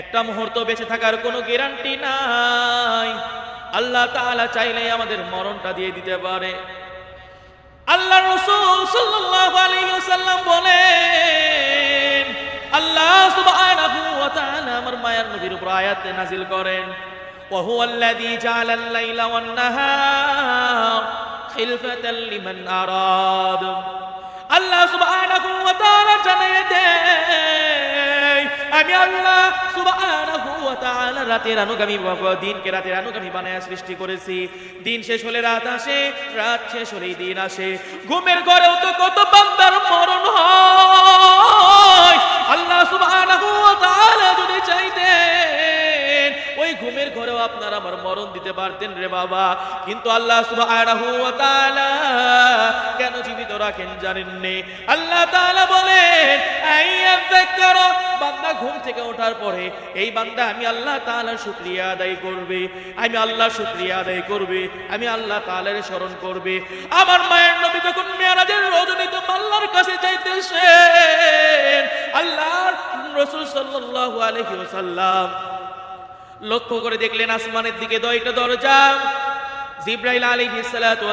একটা মুহূর্ত বেঁচে থাকার কোনো গ্যারান্টি নাই। আল্লাহ তাআলা চাইলেই আমাদের মরণটা দিয়ে দিতে পারে। আল্লাহ রাসূল সাল্লাল্লাহু আলাইহি ওয়াসাল্লাম বলেন, আল্লাহ সুবহানাহু ওয়া তাআলা আমার মায়ের নবীর উপর আয়াত নাযিল করেন, ওয়া হুয়াল্লাযী জাআলা লাইলা ওয়ান-নাহার খিলফাতাল লিমান আরাদ। আল্লাহ সুবহানাহু ওয়া তাআলা আল্লাহ সুবহানাহু ওয়া তাআলা রাতের অনুগামী দিনকে রাতের অনুগামী বানায় সৃষ্টি করেছি। দিন শেষ হলে রাত আসে, রাত শেষ হলেই দিন আসে। ঘুমের ঘরেও তো কত বান্দার মরণ হয়। আল্লাহ সুবহানাহু ওয়া তাআলা যদি চাইতেন ঘরেও আপনার আমার মরণ দিতে পারতেন রে বাবা। কিন্তু আল্লাহ সুবহানাহু কেন জীবিত রাখেন জানেননি? আল্লাহ তাআলা বলেন আইয়াযাক্কারু বান্দা ঘুম থেকে ওঠার পরে এই বান্দা আমি আল্লাহ তাআলার শুকরিয়া আদায় করবে। আমি আল্লাহ শুকরিয়া আদায় করবে, আমি আল্লাহ তাআলার স্মরণ করবে। আমার মায়ের নবী যখন মেরাজের রজনীতে আল্লাহর কাছে যাইতেছেন, আল্লাহর রাসূল সাল্লাল্লাহু আলাইহি ওয়াসাল্লাম লক্ষ্য করে দেখলেন আসমানের দিকে দয়টা দরজা। জিব্রাইল আলী সালাতু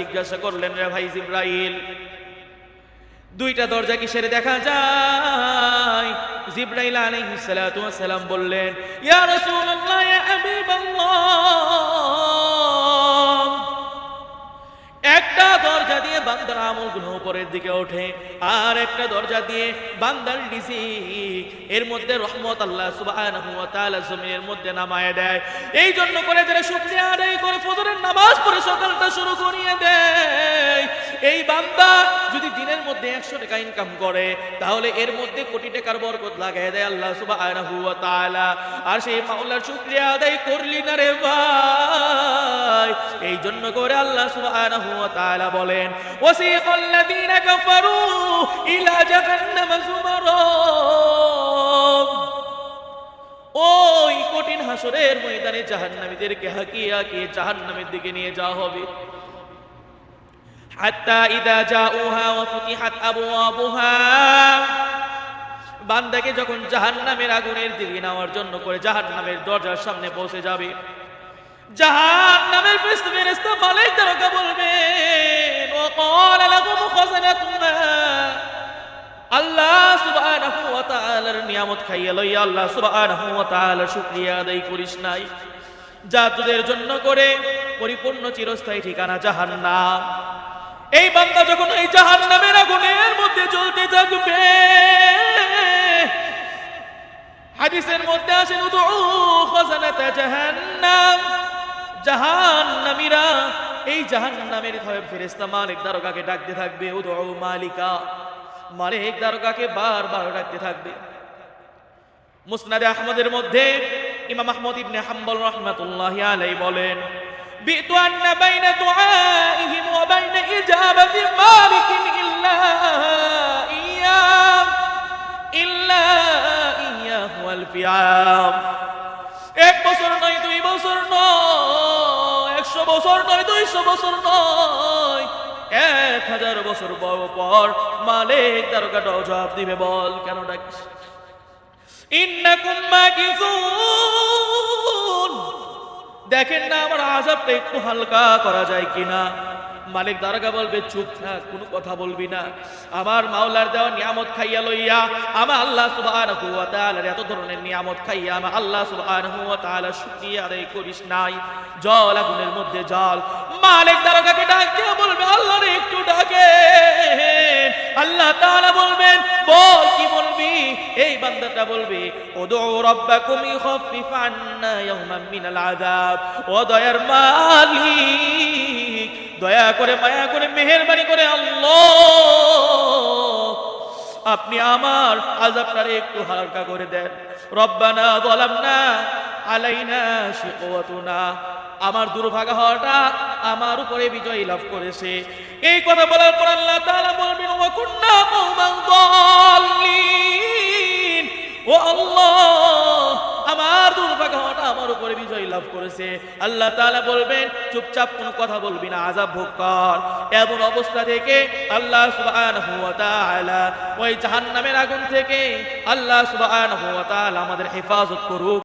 জিজ্ঞাসা করলেন, রে ভাই জিব্রাইল, দুইটা দরজা কি সেরে দেখা যায়? জিব্রাইল আলী সালাম বললেন, ইয়া রাসূলুল্লাহ উপরের দিকে ওঠে। আর একটা দরজা দিয়ে বান্দার ডিসি। এর মধ্যে রহমত আল্লাহ সুবাহ জমিনের মধ্যে নামায় দেয়। এই জন্য করে যারা শুক্রিয়া আদায় করে ফজরের নামাজ পড়ে সকালটা শুরু করিয়ে দেয়। এই বান্দা যদি দিনের মধ্যে একশো টাকা ইনকাম করে, তাহলে এর মধ্যে কোটি টাকার বরকত লাগাই দেয় আল্লাহ তাআলা। আর সেই মাওলার শুকরিয়া আদায় করলি না রে ভাই। এই জন্য করে আল্লাহ তাআলা বলেন লাযীনা কাফারু ইলা ওই কঠিন হাসরের ময়দানে জাহান্নামীদেরকে হাকিয়ে হাকিয়ে জাহান্নামের দিকে নিয়ে যাওয়া হবে। হাত্তা ইদা জাউহা ওয়া ফুতিহাত আবওয়াবুহা। বান্দাকে যখন জাহান্নামের আগুনের দিকে নেওয়ার জন্য করে জাহান্নামের দরজার সামনে পৌঁছে যাবে, জাহান্নামের ফেরেশতা ফেরেশতা মালাইক তারকা বলবেন ওয়া ক্বালা লাকুম খাযানাতুহা আল্লাহ সুবহানাহু ওয়া তাআলার নিয়ামত খাইয়া লইয়া আল্লাহ সুবহানাহু ওয়া তাআলার শুকরিয়া আদায় করিস নাই। যা তোদের জন্য করে পরিপূর্ণ চিরস্থায়ী ঠিকানা জাহান্নাম। এই বান্দা যখন এই জাহান্নামের আগুনের মধ্যে জ্বলতে থাকবে, হাদিসের মধ্যে আসেন খাজানাতা জাহান্নাম। জাহান্নামীরা এই জাহান্নামের ফেরেশতা মালিক দারোগাকে ডাকতে থাকবে উদু মালিকা। মালিক দারোগাকে বারবার ডাকতে থাকবে। মুসনাদে আহমদের মধ্যে ইমাম আহমদ ইবনে হাম্বল রাহমাতুল্লাহি আলাইহি বলেন بئت أن بين دعائهم وبين إجابة مالك إلا إياه إلا إياه والفيام এক বছর নয় দুই বছর নয় একশো বছর নয় দুইশো বছর নয় এক হাজার বছর পর পর মালিক দারোগাটা জবাব দিবে বল কেন ডাকিস ইন্নাকুম মাকিসুন দেখেন না আমার আজাবটা একটু হালকা করা যায় কিনা? মালিক দারোগা বলবে, চুপ থাক, কোনো কথা বলবি না। আমার মাওলার দেওয়া নিয়ামত খাইয়া লইয়া, আমার আল্লাহ সুবহানাহু ওয়া তাআলার এত ধরনের নিয়ামত খাইয়া, আমার আল্লাহ সুবহানাহু ওয়া তাআলা শুকরিয়া আদায় করিস নাই। জল আগুনের মধ্যে জল। মালিক দারোগাকে ডাক দিয়ে বলবে, আল্লাহরে একটু ডাকে। আল্লাহ তাআলা বলবেন, বল কি বলবি? এই বান্দাটা বলবে ওদু রাব্বাকুম ইখাফিফ আন্না ইয়াওমান মিনাল আযাব। ও দয়ার মালিক, দয়া করে, মায়া করে, মেহেরবানি করে, আল্লাহ, আপনি আমার আযাবটারে একটু হালকা করে দেন। রব্বানা যালামনা আলাইনা শিকওয়াতুনা। আমার দুর্ভাগা হওয়াটা আমার উপরে বিজয় লাভ করেছে। এই কথা বলার পর আল্লাহ তাআলা বলবেন, ওয়া কুন্না কওমান দাল্লিন। ও আল্লাহ, আমার দুর্ভাগা হওয়াটা আমার উপরে বিজয় লাভ করেছে। আল্লাহ তাআলা বলবেন, চুপচাপ কোনো কথা বলবি না আজাব ভোগ কর। এমন অবস্থা থেকে আল্লাহ সুবহানাহু ওয়া তাআলা ওই জাহান্নামের আগুন থেকে আল্লাহ সুবহানাহু ওয়া তাআলা আমাদের হেফাজত করুক।